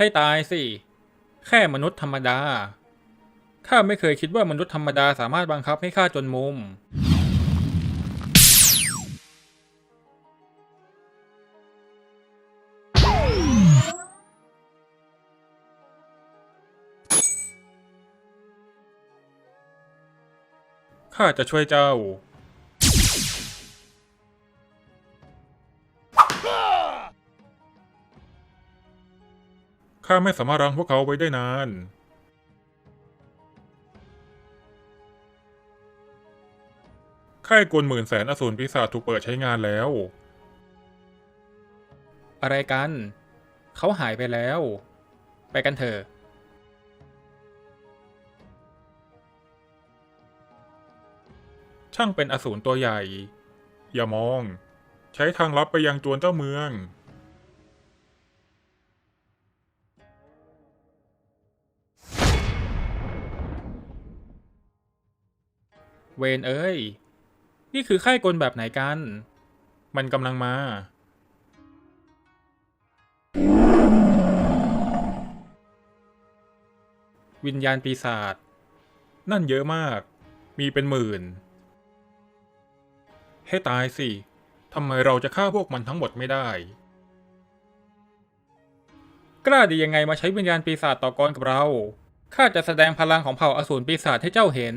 ให้ตายสิ แค่มนุษย์ธรรมดา ข้าไม่เคยคิดว่ามนุษย์ธรรมดาสามารถบังคับให้ข้าจนมุม ข้าจะช่วยเจ้า ข้าไม่สามารถรั้งพวกเขาไว้ได้นาน ค่ายกลหมื่นแสนอสูรปีศาจถูกเปิดใช้งานแล้ว อะไรกัน เขาหายไปแล้ว ไปกันเถอะช่างเป็นอสูรตัวใหญ่ อย่ามอง ใช้ทางลับไปยังจวนเจ้าเมือง เวนเอ้ย นี่คือค่ายกลแบบไหนกัน มันกำลังมา วิญญาณปีศาจ นั่นเยอะมาก มีเป็นหมื่น ให้ตายสิ ทำไมเราจะฆ่าพวกมันทั้งหมดไม่ได้ กล้าดียังไงมาใช้วิญญาณปีศาจต่อกรกับเรา ข้าจะแสดงพลังของเผ่าอสูรปีศาจให้เจ้าเห็น